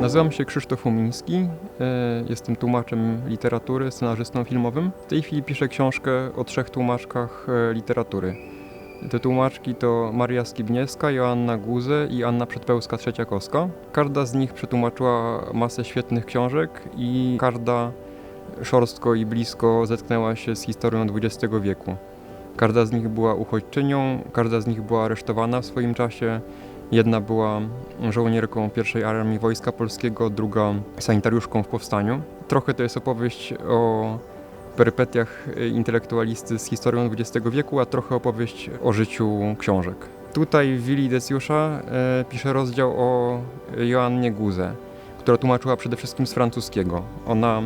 Nazywam się Krzysztof Umiński, e, jestem tłumaczem literatury, scenarzystą filmowym. W tej chwili piszę książkę o trzech tłumaczkach e, literatury. Te tłumaczki to Maria Skibniewska, Joanna Guze i Anna Przedpełska-Trzeciakowska. Każda z nich przetłumaczyła masę świetnych książek i każda szorstko i blisko zetknęła się z historią XX wieku. Każda z nich była uchodźczynią, każda z nich była aresztowana w swoim czasie. Jedna była żołnierką pierwszej armii Wojska Polskiego, druga sanitariuszką w powstaniu. Trochę to jest opowieść o perypetiach intelektualisty z historią XX wieku, a trochę opowieść o życiu książek. Tutaj w Willi Decjusza e, pisze rozdział o Joannie Guze, która tłumaczyła przede wszystkim z francuskiego. Ona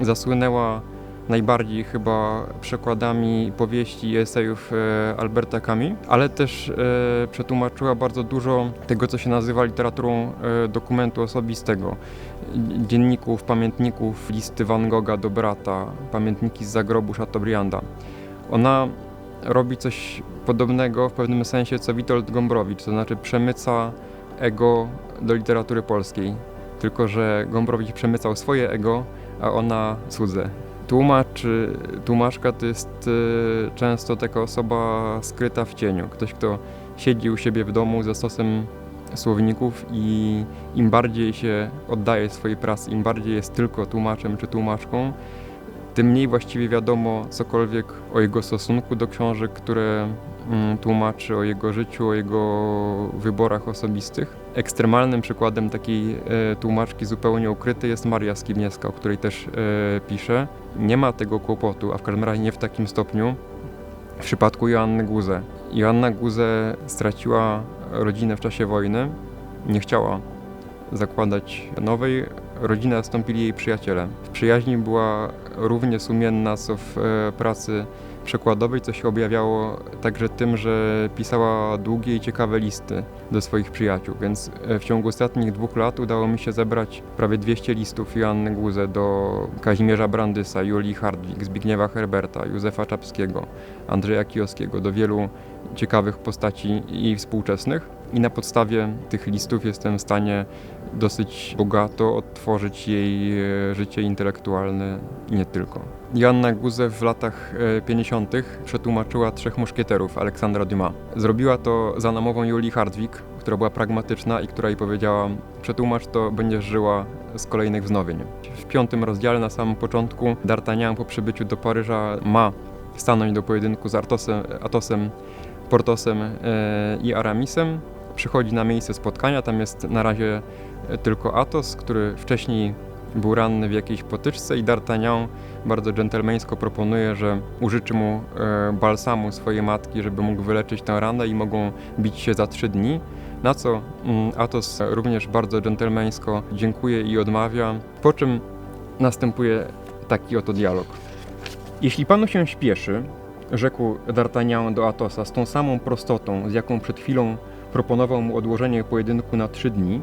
zasłynęła najbardziej chyba przekładami powieści i esejów e, Alberta Camus, ale też e, przetłumaczyła bardzo dużo tego, co się nazywa literaturą e, dokumentu osobistego. Dzienników, pamiętników, listy Van Gogha do brata, pamiętniki z zagrobu Chateaubrianda. Ona robi coś podobnego w pewnym sensie co Witold Gombrowicz, to znaczy przemyca ego do literatury polskiej. Tylko, że Gombrowicz przemycał swoje ego, a ona cudze. Tłumacz, tłumaczka to jest y, często taka osoba skryta w cieniu. Ktoś, kto siedzi u siebie w domu ze stosem słowników i im bardziej się oddaje swojej pracy, im bardziej jest tylko tłumaczem czy tłumaczką, tym mniej właściwie wiadomo cokolwiek o jego stosunku do książek, które mm, tłumaczy, o jego życiu, o jego wyborach osobistych. Ekstremalnym przykładem takiej e, tłumaczki zupełnie ukrytej jest Maria Skibniewska, o której też e, piszę. Nie ma tego kłopotu, a w każdym razie nie w takim stopniu w przypadku Joanny Guze. Joanna Guze straciła rodzinę w czasie wojny, nie chciała zakładać nowej. Rodzinę zastąpili jej przyjaciele. W przyjaźni była równie sumienna co w e, pracy przekładowej, co się objawiało także tym, że pisała długie i ciekawe listy do swoich przyjaciół, więc e, w ciągu ostatnich dwóch lat udało mi się zebrać prawie 200 listów Joanny Guze do Kazimierza Brandysa, Julii Hardwig, Zbigniewa Herberta, Józefa Czapskiego, Andrzeja Kioskiego, do wielu ciekawych postaci i współczesnych. I na podstawie tych listów jestem w stanie dosyć bogato odtworzyć jej e, życie intelektualne i nie tylko. Joanna Guzew w latach e, 50 przetłumaczyła Trzech Muszkieterów Aleksandra Dumas. Zrobiła to za namową Julii Hardwig, która była pragmatyczna i która jej powiedziała: Przetłumacz to, będziesz żyła z kolejnych wznowień. W piątym rozdziale na samym początku D'Artagnan po przybyciu do Paryża ma stanąć do pojedynku z Artosem, Atosem, Portosem e, i Aramisem. Przychodzi na miejsce spotkania, tam jest na razie tylko Atos, który wcześniej był ranny w jakiejś potyczce i D'Artagnan bardzo dżentelmeńsko proponuje, że użyczy mu e, balsamu swojej matki, żeby mógł wyleczyć tę ranę i mogą bić się za trzy dni. Na co mm, Atos również bardzo dżentelmeńsko dziękuję i odmawia, po czym następuje taki oto dialog. Jeśli panu się śpieszy, rzekł D'Artagnan do Atosa z tą samą prostotą, z jaką przed chwilą proponował mu odłożenie pojedynku na trzy dni,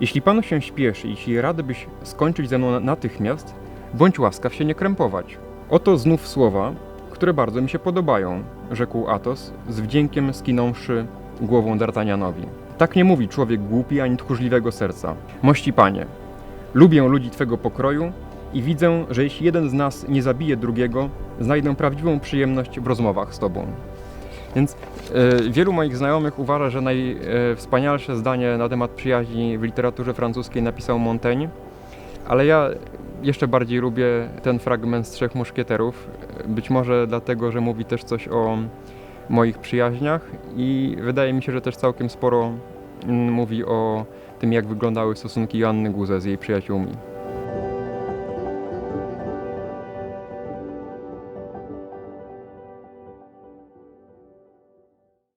jeśli panu się śpieszy, jeśli rady byś skończyć ze mną natychmiast, bądź łaskaw się nie krępować. Oto znów słowa, które bardzo mi się podobają, rzekł Atos, z wdziękiem skinąwszy głową D'Artagnanowi. Tak nie mówi człowiek głupi ani tchórzliwego serca. Mości panie, lubię ludzi twego pokroju i widzę, że jeśli jeden z nas nie zabije drugiego, znajdę prawdziwą przyjemność w rozmowach z tobą. Więc e, wielu moich znajomych uważa, że najwspanialsze zdanie na temat przyjaźni w literaturze francuskiej napisał Montaigne, ale ja jeszcze bardziej lubię ten fragment z Trzech Muszkieterów. Być może dlatego, że mówi też coś o moich przyjaźniach i wydaje mi się, że też całkiem sporo mm, mówi o tym, jak wyglądały stosunki Joanny Guze z jej przyjaciółmi.